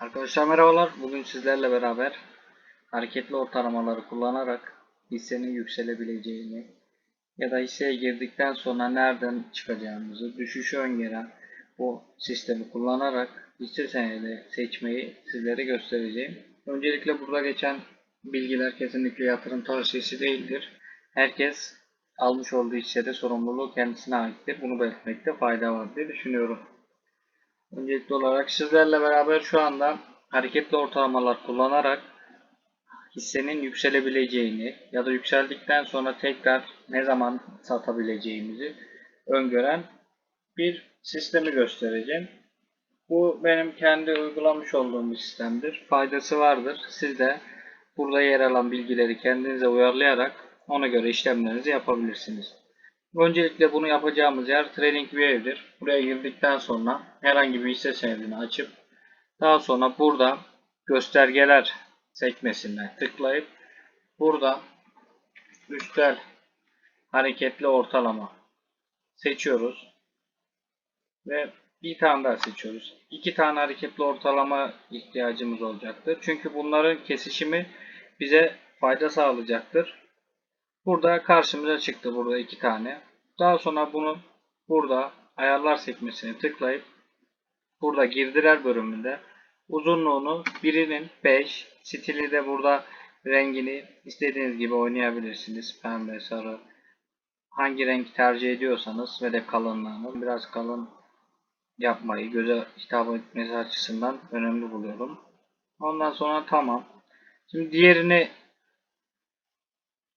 Arkadaşlar merhabalar. Bugün sizlerle beraber hareketli ortalamaları kullanarak hissenin yükselebileceğini ya da hisseye girdikten sonra nereden çıkacağımızı düşüşü öngören bu sistemi kullanarak hisse senedi seçmeyi sizlere göstereceğim. Öncelikle burada geçen bilgiler kesinlikle yatırım tavsiyesi değildir. Herkes almış olduğu hissede sorumluluğu kendisine aittir. Bunu belirtmekte fayda var diye düşünüyorum. Öncelikli olarak sizlerle beraber şu anda hareketli ortalamalar kullanarak hissenin yükselebileceğini ya da yükseldikten sonra tekrar ne zaman satabileceğimizi öngören bir sistemi göstereceğim. Bu benim kendi uygulamış olduğum bir sistemdir. Faydası vardır. Siz de burada yer alan bilgileri kendinize uyarlayarak ona göre işlemlerinizi yapabilirsiniz. Öncelikle bunu yapacağımız yer TradingView'dir. Buraya girdikten sonra herhangi bir hisse senedini açıp daha sonra burada göstergeler sekmesine tıklayıp burada üstel hareketli ortalama seçiyoruz ve bir tane daha seçiyoruz. İki tane hareketli ortalama ihtiyacımız olacaktır. Çünkü bunların kesişimi bize fayda sağlayacaktır. Burada karşımıza çıktı burada iki tane. Daha sonra bunu burada ayarlar sekmesine tıklayıp burada girdiler bölümünde uzunluğunu birinin 5 stili de burada rengini istediğiniz gibi oynayabilirsiniz. Pembe, sarı hangi renk tercih ediyorsanız ve de kalınlığını biraz kalın yapmayı göze hitap etmesi açısından önemli buluyorum. Ondan sonra tamam. Şimdi diğerini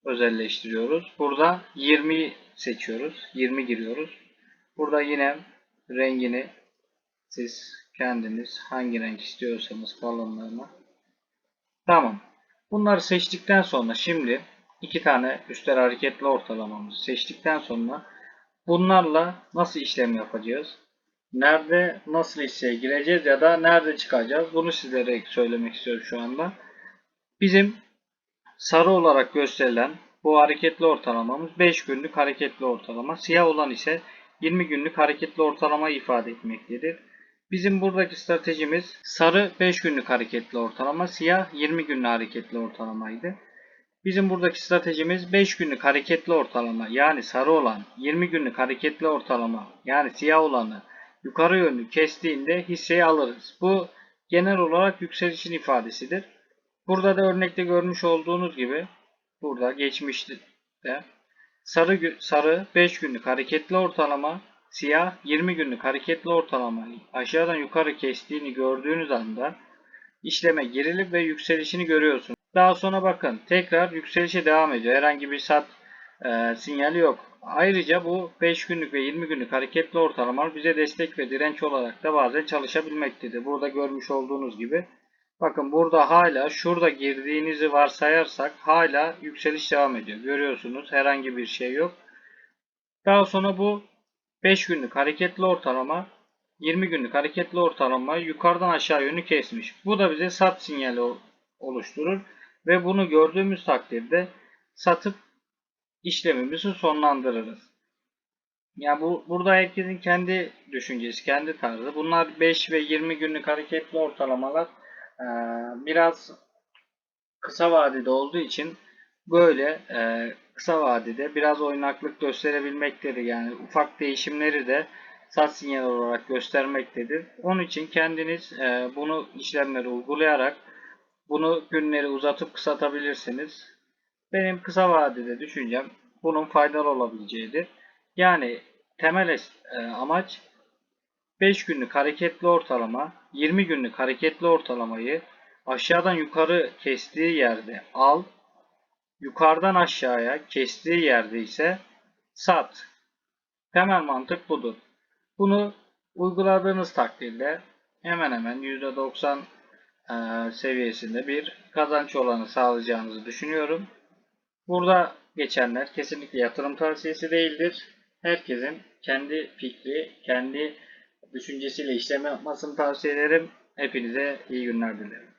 özelleştiriyoruz. Burada 20 seçiyoruz. 20 giriyoruz. Burada yine rengini siz kendiniz hangi renk istiyorsanız kalınlığını. Tamam. Bunları seçtikten sonra şimdi iki tane üstel hareketli ortalamamızı seçtikten sonra bunlarla nasıl işlem yapacağız? Nerede nasıl hisseye gireceğiz ya da nerede çıkacağız? Bunu sizlere söylemek istiyorum şu anda. Bizim sarı olarak gösterilen bu hareketli ortalamamız 5 günlük hareketli ortalama. Siyah olan ise 20 günlük hareketli ortalama ifade etmektedir. Bizim buradaki stratejimiz sarı 5 günlük hareketli ortalama, siyah 20 günlük hareketli ortalamaydı. Bizim buradaki stratejimiz 5 günlük hareketli ortalama yani sarı olan 20 günlük hareketli ortalama yani siyah olanı yukarı yönlü kestiğinde hisseyi alırız. Bu genel olarak yükselişin ifadesidir. Burada da örnekte görmüş olduğunuz gibi burada geçmişte sarı sarı 5 günlük hareketli ortalama, siyah 20 günlük hareketli ortalamayı aşağıdan yukarı kestiğini gördüğünüz anda işleme girilip ve yükselişini görüyorsunuz. Daha sonra bakın tekrar yükselişe devam ediyor. Herhangi bir sat e, sinyali yok. Ayrıca bu 5 günlük ve 20 günlük hareketli ortalamalar bize destek ve direnç olarak da bazen çalışabilmektedir. Burada görmüş olduğunuz gibi Bakın burada hala şurada girdiğinizi varsayarsak hala yükseliş devam ediyor. Görüyorsunuz herhangi bir şey yok. Daha sonra bu 5 günlük hareketli ortalama 20 günlük hareketli ortalama yukarıdan aşağı yönü kesmiş. Bu da bize sat sinyali oluşturur ve bunu gördüğümüz takdirde satıp işlemimizi sonlandırırız. Ya bu burada herkesin kendi düşüncesi, kendi tarzı. Bunlar 5 ve 20 günlük hareketli ortalamalar ee, biraz kısa vadede olduğu için böyle e, kısa vadede biraz oynaklık gösterebilmektedir. Yani ufak değişimleri de sat sinyal olarak göstermektedir. Onun için kendiniz e, bunu işlemleri uygulayarak bunu günleri uzatıp kısaltabilirsiniz. Benim kısa vadede düşüncem bunun faydalı olabileceğidir. Yani temel e, amaç 5 günlük hareketli ortalama 20 günlük hareketli ortalamayı aşağıdan yukarı kestiği yerde al. Yukarıdan aşağıya kestiği yerde ise sat. Temel mantık budur. Bunu uyguladığınız takdirde hemen hemen %90 e, seviyesinde bir kazanç olanı sağlayacağınızı düşünüyorum. Burada geçenler kesinlikle yatırım tavsiyesi değildir. Herkesin kendi fikri, kendi düşüncesiyle işlem yapmasını tavsiye ederim. Hepinize iyi günler dilerim.